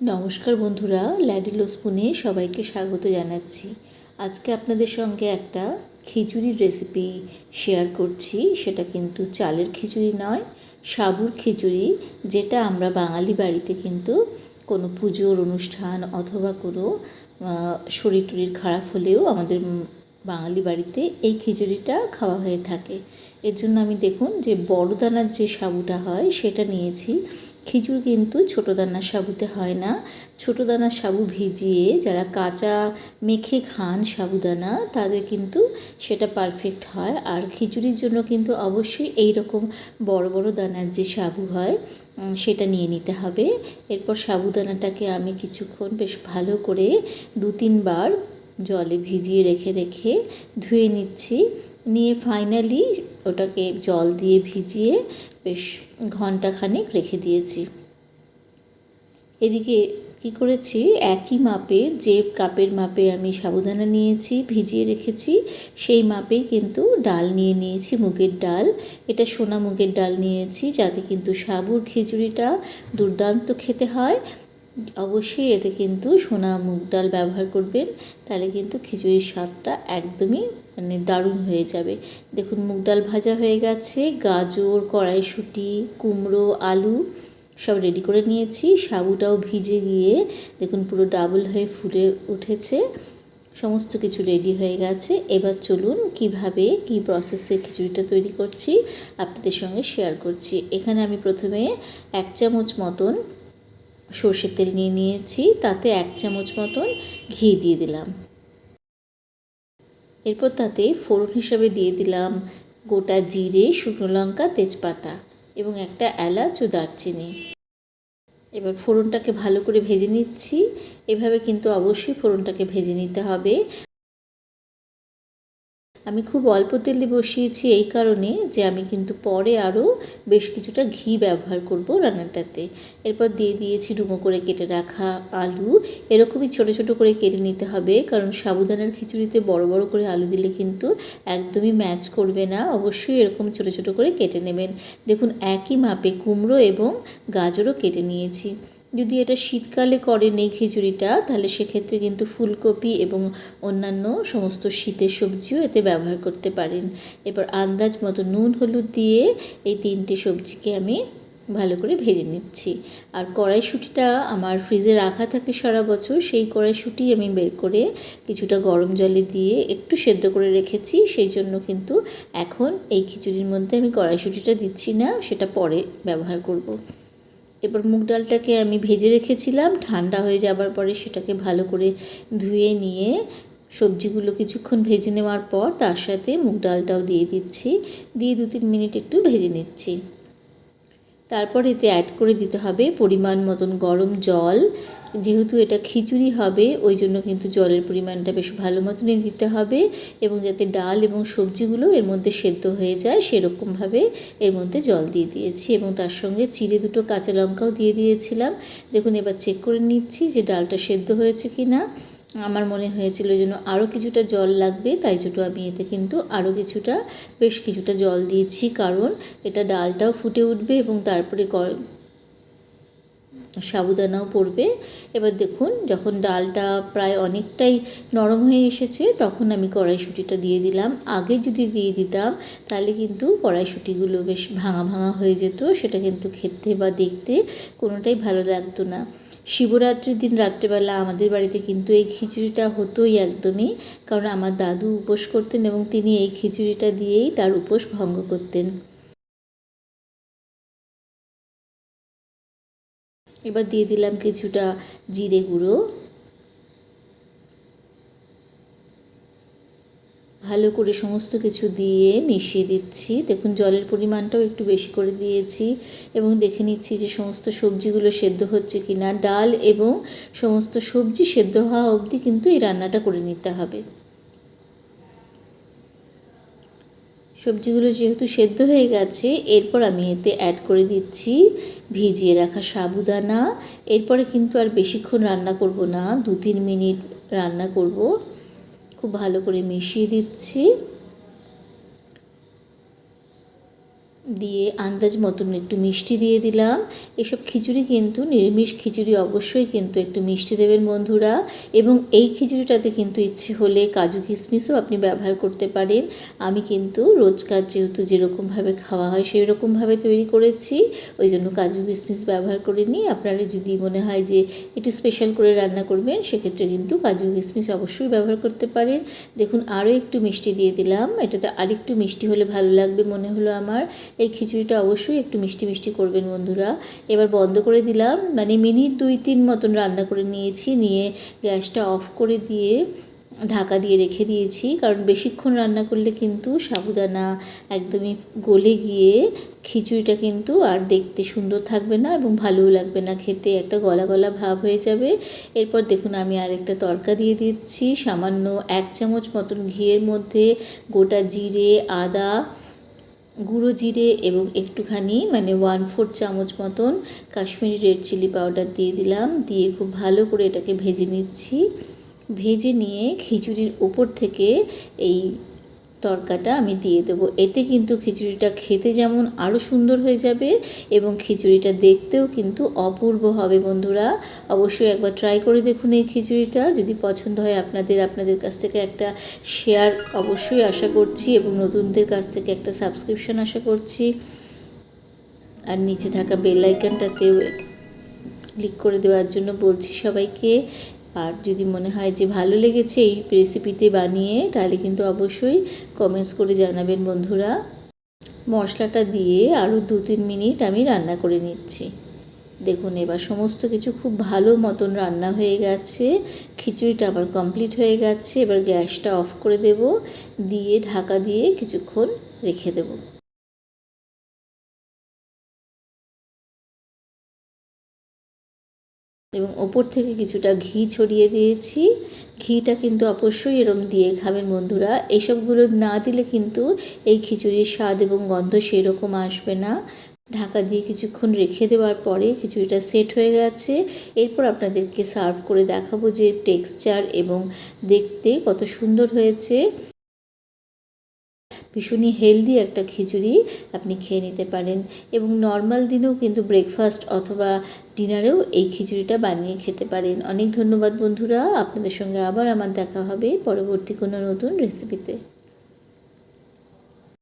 নমস্কার বন্ধুরা ল্যাডিলো স্পুনে সবাইকে স্বাগত জানাচ্ছি। আজকে আপনাদের সঙ্গে একটা খিচুড়ির রেসিপি শেয়ার করছি। সেটা কিন্তু চালের খিচুড়ি নয়, সাবুর খিচুড়ি, যেটা আমরা বাঙালি বাড়িতে কিন্তু কোনো পুজোর অনুষ্ঠান অথবা কোনো শরীর টরির খারাপ হলেও আমাদের বাঙালি বাড়িতে এই খিচুড়িটা খাওয়া হয়ে থাকে। এর জন্য আমি দেখুন যে বড় দানার যে সাবুটা হয়, সেটা নিয়েছি। খিচুড়ি কিন্তু ছোটো দানার সাবুতে হয় না। ছোটো দানার সাবু ভিজিয়ে যারা কাঁচা মেখে খান সাবুদানা, তাদের কিন্তু সেটা পারফেক্ট হয়। আর খিচুড়ির জন্য কিন্তু অবশ্যই এই রকম বড় বড় দানার যে সাবু হয় সেটা নিয়ে নিতে হবে। এরপর সাবুদানাটাকে আমি কিছুক্ষণ বেশ ভালো করে দু তিনবার জলে ভিজিয়ে রেখে রেখে ধুয়ে নিচ্ছি। নিয়ে ফাইনালি ওটাকে জল দিয়ে ভিজিয়ে বেশ ঘন্টাখানেক রেখে দিয়েছি। এদিকে কি করেছি? একই মাপের যে কাপের মাপে আমি সাবুদানা নিয়েছি, ভিজিয়ে রেখেছি, সেই মাপেই কিন্তু ডাল নিয়ে নিয়েছি, মুগের ডাল। এটা সোনা মুগের ডাল নিয়েছি, যাতে কিন্তু সাবুর খিচুড়িটা দুর্দান্ত খেতে হয়। অবশ্যই এতে কিন্তু সোনা মুগ ডাল ব্যবহার করবেন, তাহলে কিন্তু খিচুড়ির স্বাদটা একদমই মানে দারুণ হয়ে যাবে। দেখুন, মুগ ডাল ভাজা হয়ে গেছে, গাজর, কড়াইশুঁটি, কুমড়ো, আলু সব রেডি করে নিয়েছি। সাবুটাও ভিজে গিয়ে দেখুন, পুরো ডাবল হয়ে ফুলে উঠেছে। সমস্ত কিছু রেডি হয়ে গেছে। এবার চলুন কীভাবে, কি প্রসেসে খিচুড়িটা তৈরি করছি, আপনাদের সঙ্গে শেয়ার করছি। এখানে আমি প্রথমে এক চামচ মতন সর্ষের তেল নিয়ে নিয়েছি। তাতে এক চামচ মতন ঘি দিয়ে দিলাম। এরপর তাতে ফোড়ন হিসাবে দিয়ে দিলাম গোটা জিরে, শুকনো লঙ্কা, তেজপাতা এবং একটা এলাচ ও দারচিনি। এবার ফোড়নটাকে ভালো করে ভেজে নিচ্ছি। এভাবে কিন্তু অবশ্যই ফোড়নটাকে ভেজে নিতে হবে। আমি খুব অল্প তেলে বসিয়েছি এই কারণে যে আমি কিন্তু পরে আরও বেশ কিছুটা ঘি ব্যবহার করব রান্নাটাতে। এরপর দিয়ে দিয়েছি ডুমো করে কেটে রাখা আলু। এরকমই ছোট ছোট করে কেটে নিতে হবে, কারণ সাবুদানার খিচুড়িতে বড় বড় করে আলু দিলে কিন্তু একদমই ম্যাচ করবে না। অবশ্যই এরকম ছোট ছোট করে কেটে নেবেন। দেখুন, একই মাপে কুমড়ো এবং গাজরও কেটে নিয়েছি। যদি এটা শীতকালে করেন এই খিচুড়িটা, তাহলে সেক্ষেত্রে কিন্তু ফুলকপি এবং অন্যান্য সমস্ত শীতের সবজিও এতে ব্যবহার করতে পারেন এবার আন্দাজ মতো নুন, হলুদ দিয়ে এই তিনটে সবজিকে আমি ভালো করে ভেজে নিচ্ছি আর কড়াইশুঁটিটা আমার ফ্রিজে রাখা থাকে সারা বছর, সেই কড়াইশুঁটি আমি বের করে কিছুটা গরম জলে দিয়ে একটু সেদ্ধ করে রেখেছি, সেই জন্য কিন্তু এখন এই খিচুড়ির মধ্যে আমি কড়াইশুঁটিটা দিচ্ছি না, সেটা পরে ব্যবহার করব। এবার মুগ ডালটাকে আমি ভেজে রেখেছিলাম, ঠান্ডা হয়ে যাবার পরে সেটাকে ভালো করে ধুয়ে নিয়ে সবজিগুলো কিছুক্ষণ ভেজে নেওয়ার পর তার সাথে মুগ ডালটাও দিয়ে দিচ্ছি, দিয়ে দু তিন মিনিট একটু ভেজে নিচ্ছি। তারপর এতে অ্যাড করে দিতে হবে পরিমাণ মতন গরম জল যেহেতু এটা খিচুড়ি হবে, ওই জন্য কিন্তু জলের পরিমাণটা বেশ ভালো মতনই দিতে হবে এবং যাতে ডাল এবং সবজিগুলো এর মধ্যে সেদ্ধ হয়ে যায়, সেরকমভাবে এর মধ্যে জল দিয়ে দিয়েছি এবং তার সঙ্গে চিড়ে দুটো কাঁচা লঙ্কাও দিয়ে দিয়েছিলাম। দেখুন, এবার চেক করে নিচ্ছি যে ডালটা সেদ্ধ হয়েছে কি না আমার মনে হয়েছিল যেন আরও কিছুটা জল লাগবে, তাই জন্য আমি এতে কিন্তু আরও কিছুটা, বেশ কিছুটা জল দিয়েছি, কারণ এটা ডালটাও ফুটে উঠবে এবং তারপরে সাবুদানাও পড়বে। এবার দেখুন, যখন ডালটা প্রায় অনেকটাই নরম হয়ে এসেছে, তখন আমি কড়াইশুঁটিটা দিয়ে দিলাম। আগে যদি দিয়ে দিতাম, তাহলে কিন্তু কড়াইশুঁটিগুলো বেশ ভাঙা ভাঙা হয়ে যেত। সেটা কিন্তু খেতে বা দেখতে কোনোটাই ভালো লাগতো না। শিবরাত্রির দিন রাত্রেবেলা আমাদের বাড়িতে কিন্তু এই খিচুড়িটা হতোই একদমই। কারণ আমার দাদু উপোস করতেন এবং তিনি এই খিচুড়িটা দিয়েই তার উপোস ভঙ্গ করতেন। এবার দিয়ে দিলাম কিছুটা জিরে গুঁড়ো। ভালো করে সমস্ত কিছু দিয়ে মিশিয়ে দিচ্ছি। দেখুন, জলের পরিমাণটাও একটু বেশি করে দিয়েছি এবং দেখে নিচ্ছি যে সমস্ত সবজিগুলো সেদ্ধ হচ্ছে কি না ডাল এবং সমস্ত সবজি সেদ্ধ হওয়া অবধি কিন্তু এই রান্নাটা করে নিতে হবে। সবজিগুলো যেহেতু সেদ্ধ হয়ে গেছে, এরপর আমি এতে অ্যাড করে দিচ্ছি ভিজিয়ে রাখা সাবুদানা। এরপরে কিন্তু আর বেশিক্ষণ রান্না করব না দু তিন মিনিট রান্না করব। খুব ভালো করে মিশিয়ে দিচ্ছি। দিয়ে আন্দাজ মতন একটু মিষ্টি দিয়ে দিলাম। এসব খিচুড়ি কিন্তু, নিরামিষ খিচুড়ি অবশ্যই কিন্তু একটু মিষ্টি দেবেন বন্ধুরা। এবং এই খিচুড়িটাতে কিন্তু ইচ্ছে হলে কাজু কিশমিশও আপনি ব্যবহার করতে পারেন। আমি কিন্তু রোজকার যেহেতু যেরকমভাবে খাওয়া হয় সেই রকমভাবে তৈরি করেছি। ওই জন্য কাজু কিশমিশ ব্যবহার করে নিই আপনারা যদি মনে হয় যে একটু স্পেশাল করে রান্না করবেন, সেক্ষেত্রে কিন্তু কাজু কিশমিশ অবশ্যই ব্যবহার করতে পারেন। দেখুন, আরও একটু মিষ্টি দিয়ে দিলাম। এটাতে আরেকটু মিষ্টি হলে ভালো লাগবে মনে হলো আমার। এই খিচুড়িটা অবশ্যই একটু মিষ্টি মিষ্টি করবেন বন্ধুরা। এবার বন্ধ করে দিলাম। মানে মিনিট দুই তিন মতন রান্না করে নিয়েছি। নিয়ে গ্যাসটা অফ করে দিয়ে ঢাকা দিয়ে রেখে দিয়েছি। কারণ বেশিক্ষণ রান্না করলে কিন্তু সাবুদানা একদমই গলে গিয়ে খিচুড়িটা কিন্তু আর দেখতে সুন্দর থাকবে না এবং ভালোও লাগবে না খেতে। একটা গলা গলা ভাব হয়ে যাবে। এরপর দেখুন আমি আরেকটা তড়কা দিয়ে দিচ্ছি। সামান্য এক চামচ মতন ঘিয়ের মধ্যে গোটা জিরে, আদা গুঁড়ো জিরে এবং একটুখানি মানে ওয়ান ফোর চামচ মতন কাশ্মীরি রেড চিলি পাউডার দিয়ে দিলাম। দিয়ে খুব ভালো করে এটাকে ভেজে নিচ্ছি। ভেজে নিয়ে খিচুড়ির ওপর থেকে এই তরকাটা আমি দিয়ে দেবো। এতে কিন্তু খিচুড়িটা খেতে যেমন আরও সুন্দর হয়ে যাবে এবং খিচুড়িটা দেখতেও কিন্তু অপূর্ব হবে বন্ধুরা। অবশ্যই একবার ট্রাই করে দেখুন এই খিচুড়িটা। যদি পছন্দ হয় আপনাদের আপনাদের কাছ থেকে একটা শেয়ার অবশ্যই আশা করছি এবং নতুনদের কাছ থেকে একটা সাবস্ক্রিপশন আশা করছি। আর নিচে থাকা বেল আইকনটাতেও ক্লিক করে দেওয়ার জন্য বলছি সবাইকে। আর যদি মনে হয় যে ভালো লেগেছে এই রেসিপিতে বানিয়ে, তাহলে কিন্তু অবশ্যই কমেন্টস করে জানাবেন বন্ধুরা। মশলাটা দিয়ে আরও দু তিন মিনিট আমি রান্না করে নিচ্ছি। দেখুন, এবার সমস্ত কিছু খুব ভালো মতন রান্না হয়ে গেছে। খিচুড়িটা আমার কমপ্লিট হয়ে গেছে। এবার গ্যাসটা অফ করে দেব। দিয়ে ঢাকা দিয়ে কিছুক্ষণ রেখে দেবো। এবং ওপর থেকে কিছুটা ঘি ছড়িয়ে দিয়েছি। ঘিটা কিন্তু অবশ্যই এরম দিয়ে খাবেন বন্ধুরা। এইসবগুলো না দিলে কিন্তু এই খিচুড়ির স্বাদ এবং গন্ধ সেরকম আসবে না। ঢাকা দিয়ে কিছুক্ষণ রেখে দেওয়ার পরে খিচুড়িটা সেট হয়ে গেছে। এরপর আপনাদেরকে সার্ভ করে দেখাবো যে টেক্সচার এবং দেখতে কত সুন্দর হয়েছে। ভীষণই হেলদি একটা খিচুড়ি আপনি খেয়ে নিতে পারেন। এবং নর্মাল দিনেও কিন্তু ব্রেকফাস্ট অথবা ডিনারেও এই খিচুড়িটা বানিয়ে খেতে পারেন। অনেক ধন্যবাদ বন্ধুরা, আপনাদের সঙ্গে আবার আমার দেখা হবে পরবর্তী কোনো নতুন রেসিপিতে